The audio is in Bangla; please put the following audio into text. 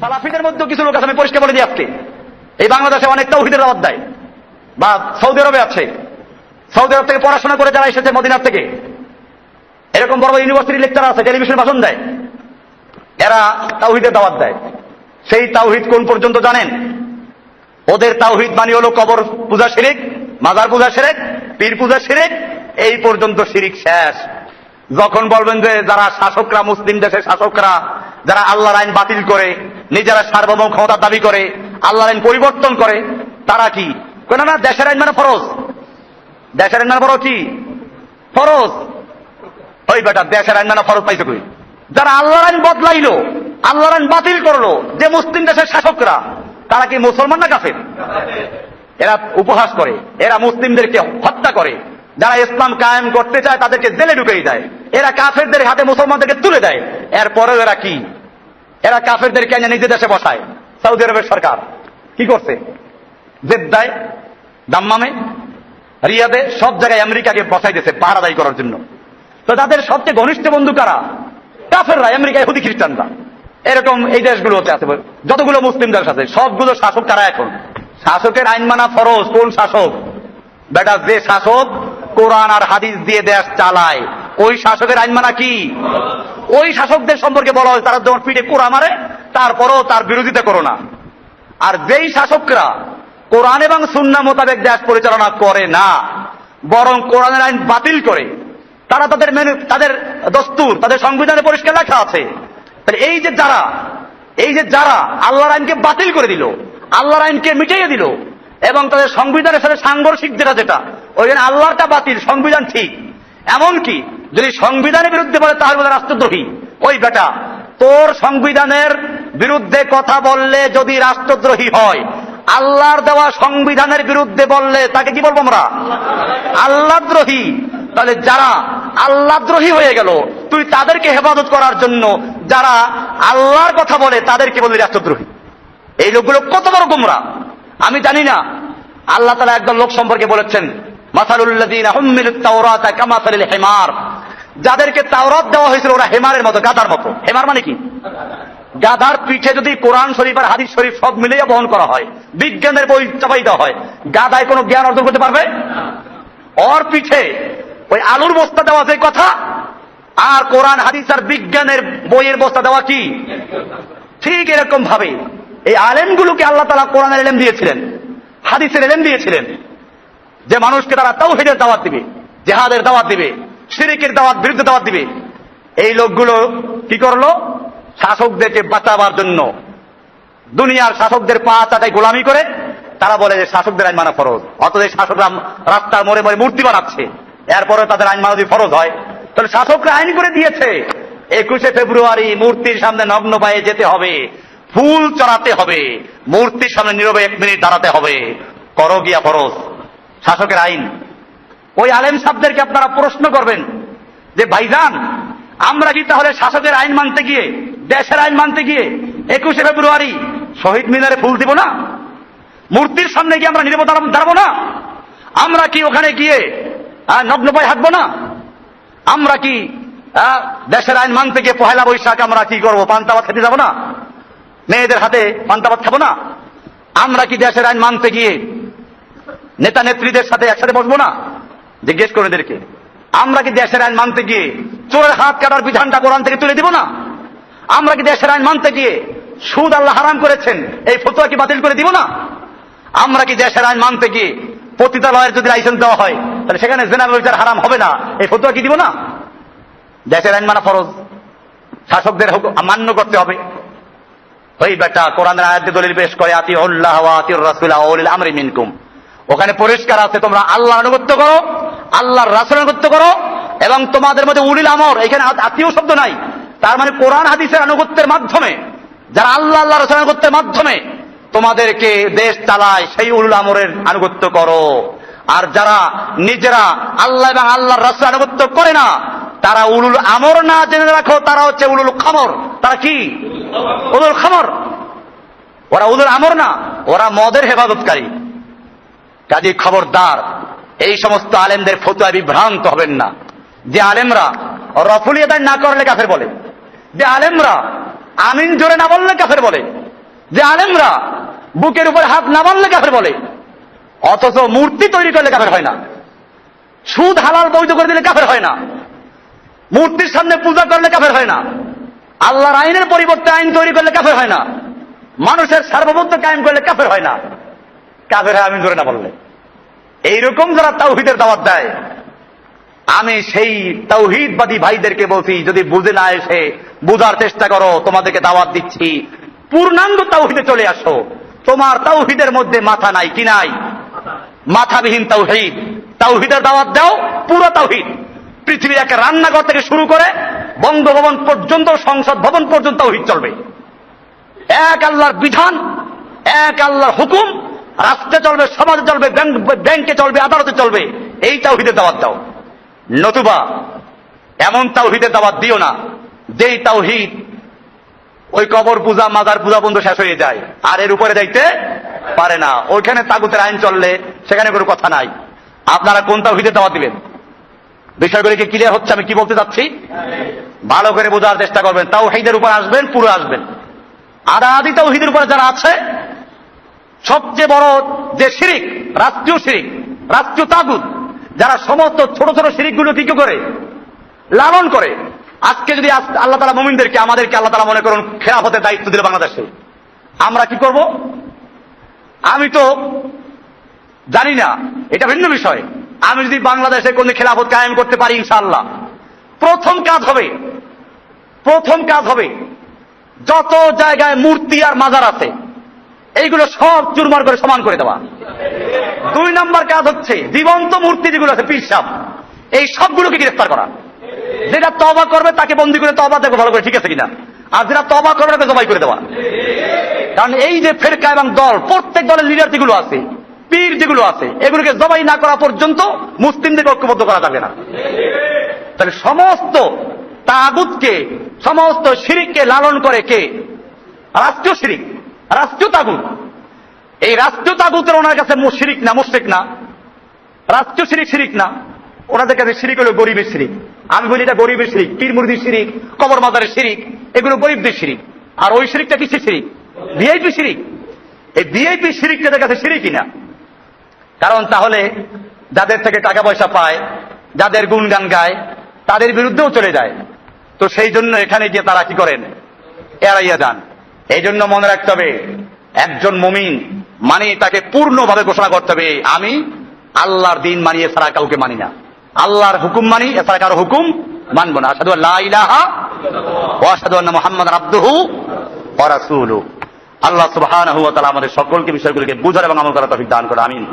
সালাফিদের মধ্যেও কিছু লোক আছে, আমি পরিষ্কার বলে দিই আজকে। এই বাংলাদেশে অনেক তৌহিদের দাওয়াত দেয়। বা সৌদি আরবে আছে। সৌদি আরব থেকে পড়াশোনা করে যারা এসেছে মদিনার থেকে, এরকম বড় বড় ইউনিভার্সিটি লেকচার আছে টেলিভিশন ভাষণ দেয়। এরা তাওহিদের দাওয়াত দেয়। সেই তাওহিদ কোন পর্যন্ত জানেন? ওদের তাওহিদ মানে হলো কবর পূজা শিরিক, মাজার পূজা শিরিক, পীর পূজা শিরিক, এই পর্যন্ত শিরিক শেষ। যখন বলবেন যে যারা শাসকরা, মুসলিম দেশের শাসকরা যারা আল্লাহর আইন বাতিল করে, নিজেরা সার্বভৌম ক্ষমতার দাবি করে, আল্লাহর আইন পরিবর্তন করে, তারা কি? কয় না দেশের আইন মানে ফরজ। দেশের আইন মানে বড় কি? ফরজ। ওই বেটা, দেশের আইন মানে ফরজ পাইছে কই? যারা আল্লাহর আইন বদলাইলো, আল্লাহর আইন বাতিল করল, যে মুসলিম দেশের শাসকরা, তারা কি মুসলমান না কাফের? এরা উপহাস করে, এরা মুসলিমদেরকে হত্যা করে। যারা ইসলাম কায়েম করতে চায়, তাদেরকে জেলে ঢুকিয়ে দেয়। এরা কাফেরদের হাতে মুসলমানদেরকে তুলে দেয়। এরপরেও এরা কি? এরা কাফেরদেরকে এনে নিজের দেশে বসায়। সৌদি আরবের সরকার কি করছে? জেদ্দায়, দাম্মামে, রিয়াদে সব জায়গায় আমেরিকাকে বসাই দিয়েছে পাহারাদাই করার জন্য। তো তাদের সবচেয়ে ঘনিষ্ঠ বন্ধু কারা? কাফেররা, আমেরিকায় হুদি খ্রিস্টানরা। এরকম এই দেশগুলোতে আছে। যতগুলো মুসলিম দেশ আছে, সবগুলো শাসক কারা এখন? শাসকের আইন মানা ফরজ, কোন শাসক? বেটা, যে শাসক কোরআন আর হাদিস দিয়ে দেশ চালায়, ওই শাসকের আইন মানা কি? ওই শাসকদের সম্পর্কে বলা হয়, তারা যখন পিঠে কোরআ মারে, তারপরও তার বিরোধিতা করো না। আর যেই শাসকরা কোরআন এবং সুন্না মোতাবেক দেশ পরিচালনা করে না, বরং কোরআনের আইন বাতিল করে, তারা তাদের মেনু, তাদের দস্তুর, তাদের সংবিধানে পরিষ্কার লেখা আছে। তাহলে এই যে যারা, এই যে যারা আল্লাহর আইনকে বাতিল করে দিল, আল্লাহর আইনকে মিটিয়ে দিল, এবং তাদের সংবিধানের সাথে সাংঘর্ষিক যেটা যেটা, ওই জন্য আল্লাহরটা বাতিল, সংবিধান ঠিক। এমনকি যদি সংবিধানের বিরুদ্ধে বলে, তাহলে বলে রাষ্ট্রদ্রোহী। ওই বেটা, তোর সংবিধানের বিরুদ্ধে কথা বললে যদি রাষ্ট্রদ্রোহী হয়, আল্লাহর দেওয়া সংবিধানের বিরুদ্ধে বললে তাকে কি বলব আমরা? আল্লাহদ্রোহী। তাহলে যারা আল্লাহদ্রোহী হয়ে গেল, তুই তাদেরকে হেফাজত করার জন্য যারা আল্লাহর কথা বলে, তাদেরকে বলবি রাষ্ট্রদ্রোহী। এই লোকগুলো কত বড় গুমরা। আমি জানি না। আল্লাহ তালা একদল লোক সম্পর্কে বলেছেন কামাসালিল হেমার। যাদেরকে তাওরাত দেওয়া হয়েছিল ওরা হেমারের মতো, গাদার মতো। হেমার মানে কি? গাধার পিঠে যদি কোরআন শরীফ আর হাদিস শরীফ সব মিলিয়ে বহন করা হয়, বিজ্ঞানের বই চাপাই দেওয়া হয়, গাদায় কোনো জ্ঞান অর্জন করতে পারবে? ওর পিঠে ওই আলুর বস্তা দেওয়া সেই কথা, আর কোরআন, হাদিস আর বিজ্ঞানের বইয়ের বস্তা দেওয়া কি? ঠিক এরকম ভাবে এই আলেমগুলোকে আল্লাহ তালা কোরআনের এলেম দিয়েছিলেন, হাদিসের এলেম দিয়েছিলেন, যে মানুষকে তারা তাওহিদের দাওয়াত দিবে, জেহাদের দাওয়াত দিবে শিরিকের দাওয়াত, বিরুদ্ধে দাওয়াত দিবে। এই লোকগুলো কি করল? শাসকদেরকে বাঁচাবার জন্য দুনিয়ার শাসকদের পা চাটাই গোলামি করে, তারা বলে যে শাসকদের আইন মানা ফরজ। অথচ শাসকরা রাস্তার মোড়ে মোড়ে মূর্তি বানাচ্ছে। এরপরে তাদের আইন মানা যদি ফরজ হয়, তাহলে শাসকরা আইন করে দিয়েছে। একুশে ফেব্রুয়ারি মূর্তির সামনে নগ্ন পায়ে যেতে হবে, ফুল চড়াতে হবে, মূর্তির সামনে নীরবে এক মিনিট দাঁড়াতে হবে। করো গিয়া ফরজ। শাসকের আইন। ওই আলেম সাহেবদেরকে আপনারা প্রশ্ন করবেন যে, ভাইজান, আমরা কি তাহলে শাসকের আইন মানতে গিয়ে, দেশের আইন মানতে গিয়ে একুশে ফেব্রুয়ারি শহীদ মিনারে ফুল দিব না? মূর্তির সামনে গিয়ে আমরা নিরাপদ দাঁড়াবো না? আমরা কি ওখানে গিয়ে নগ্ন পায়ে হাঁটবো না? আমরা কি দেশের আইন মানতে গিয়ে পহেলা বৈশাখ আমরা কি করব? পান্তাবাদ খেতে যাব না? মেয়েদের হাতে পান্তাবাদ খাব না? আমরা কি দেশের আইন মানতে গিয়ে নেতা নেত্রীদের সাথে একসাথে বসবো না? জিজ্ঞেস করে এদেরকে আমরা কি দেশের আইন মানতে গিয়ে চোরের হাত কাটার বিধানটা কোরআন থেকে তুলে দিব না? আমরা কি দেশের আইন মানতে গিয়ে সুদ আল্লাহ হারাম করেছেন, এই ফতুয়া কি বাতিল করে দিব না? আমরা কি দেশের আইন মানতে গিয়ে পতিতালয়ের যদি লাইসেন্স দেওয়া হয়, তাহলে সেখানে জেনা বিচার হারাম হবে না, এই ফতুয়া কি দিব না? দেশের আইন মানা ফরজ। শাসকদের মান্য করতে হবে। ওই বেটা, কোরআনের আয়াতে দলিল পেশ করে আতি উল্লাহ আতি রাসুল আমরি মিনকুম। ওখানে পরিষ্কার আছে, তোমরা আল্লাহ আনুগত্য করো আল্লাহর রাসুল আনুগত্য করো এবং তোমাদের মধ্যে উলিল আমর, এখানে আত্মীয় শব্দ নাই। তার মানে কোরআন হাদিসের আনুগত্যের মাধ্যমে, যারা আল্লাহ আল্লাহ আনুগত্যের মাধ্যমে তোমাদেরকে দেশ চালায়, সেই উলুল আমরের আনুগত্য করো। আর যারা নিজেরা আল্লাহ এবং আল্লাহর রাসুল আনুগত্য করে না, তারা উলুল আমর না জেনে রাখো, তারা হচ্ছে উলুল খামর। তারা কি? উলুল খামর। ওরা উলুল আমর না, ওরা মদের হেফাজতকারী। কাজী খবরদার। এই সমস্ত আলেমদের ফতুয়া বিভ্রান্ত হবেন না। যে আলেমরা রফুলি না করলে কাফের বলে। যে আলেমরা আমিন জোরে না বললে কাফের বলে। যে আলেমরা বুকের উপর হাত না মারলে কাফের বলে। অথচ মূর্তি তৈরি করলে কাফের হয় না। সুদ হালাল বৈধ করে দিলে কাফের হয় না। মূর্তির সামনে পূজা করলে কাফের হয় না। আল্লাহর আইনের পরিবর্তে আইন তৈরি করলে কাফের হয় না। মানুষের সার্বভৌমত্ব কায়েম করলে কাফের হয় না। কাফের হয় আমি ধরে না বললে। এইরকম যারা তাওহিদের দাওয়াত দেয়, আমি সেই তৌহিদবাদী ভাইদেরকে বলছি, যদি বুঝে না এসে বুঝার চেষ্টা করো, তোমাদেরকে দাওয়াত দিচ্ছি। পূর্ণাঙ্গ তাওহিদে চলে আসো। তোমার তাওহিদের মধ্যে মাথা নাই, কি নাই? মাথাবিহীন তাওহিদ। তাওহিদের দাওয়াত দাও, পুরো তাওহিদ। পৃথিবীর একটা রান্নাঘর থেকে শুরু করে বঙ্গভবন পর্যন্ত, সংসদ ভবন পর্যন্ত তাওহিদ চলবে। এক আল্লাহর বিধান, এক আল্লাহর হুকুম রাষ্ট্রে চলবে, সমাজে চলবে, ব্যাংক- চলবে, আদালতে চলবে, এই তাওহিদের দাওয়াত দাও। নতুবা, এমন তাওহিদের দাওয়াত দিও না, যেই তাওহিদ ওই কবর পূজা, মাজার পূজা বন্ধ শেষ হয়ে যায়, আর এর উপরে যাইতে পারে না। ওইখানে তাগুতের আইন চললে সেখানে কোনো কথা নাই। আপনারা কোন তাওহিদের দাওয়াত দিবেন? বিষয়গুলিকে ক্লিয়ার হচ্ছে, আমি কি বলতে চাচ্ছি? ভালো করে বোঝার চেষ্টা করবেন। তাওহিদের উপর আসবেন, পুরো আসবেন। আদাদি তাওহিদের উপরে যারা আছে সবচেয়ে বড় যে শিরিক, রাষ্ট্রীয় শিরিক, রাষ্ট্রীয় তাগুদ যারা সমস্ত ছোট ছোট শিরিকগুলো কি করে? লালন করে। আজকে যদি আল্লাহ তালা মোমিনদেরকে, আমাদেরকে আল্লাহ তালা মনে করুন খেলাফতের দায়িত্ব দিল বাংলাদেশে। আমরা কি করব? আমি তো জানি না, এটা ভিন্ন বিষয়। আমি যদি বাংলাদেশে কোন খেলাফত কায়েম করতে পারি, ইনশাআল্লাহ। প্রথম কাজ হবে, প্রথম কাজ হবে, যত জায়গায় মূর্তি আর মাজার আছে এইগুলো সব চুরমার করে সমান করে দেওয়া। দুই নম্বর কাজ হচ্ছে, জীবন্ত মূর্তি যেগুলো আছে পিসাব এই সবগুলোকে গ্রেফতার করা। যেটা তবা করবে, তাকে বন্দি করে তবা দেখো ভালো করে ঠিক আছে কিনা। আর যেটা তবা করবে, তাকে জবাই করে দেওয়া। কারণ এই যে ফেরকা এবং দল, প্রত্যেক দলের লিডার যেগুলো আছে, পীর যেগুলো আছে, এগুলোকে জবাই না করা পর্যন্ত মুসলিমদেরকে ঐক্যবদ্ধ করা যাবে না। তাহলে সমস্ত তাগুতকে, সমস্ত শিরিককে লালন করে কে? রাষ্ট্রীয় শিরিক। রাষ্ট্রীয় তাগুত এই রাষ্ট্রীয় তাগুতের ওনার কাছে শিরিক না, মুশরিক না। রাষ্ট্রীয় শিরিক শিরিক না। ওনাদের কাছে শিরিক হলো গরিবের শিরিক। আমি বলি এটা গরিবের শিরিক পীর শিরিক কবর মাজারের শিরিক, এগুলো গরিবদের শিরিক। আর ওই শিরিকটা কিসের শিরিক? ভিআইপি শিরিক। এই ভিআইপি শিরিক তাদের কাছে শিরিকই না। কারণ তাহলে যাদের থেকে টাকা পয়সা পায়, যাদের গুণগান গায়, তাদের বিরুদ্ধেও চলে যায়। তো সেই জন্য এখানে গিয়ে তারা কি করেন? এড়াইয়া যান। এই জন্য মনে রাখতে হবে, একজন মমিন মানে তাকে পূর্ণভাবে ঘোষণা করতে হবে, আমি আল্লাহর দিন মানি, এছাড়া কাউকে মানি না। আল্লাহর হুকুম মানি, এছাড়া কারও হুকুম মানবো না। সাধু আল্লাহ অসাধু আন্না আব্দুহু পরাসুল আল্লাহ সুবাহ আমাদের সকলকে, বিষয়গুলিকে বুঝার এবং আমল করার তফিক দান করে আমিন।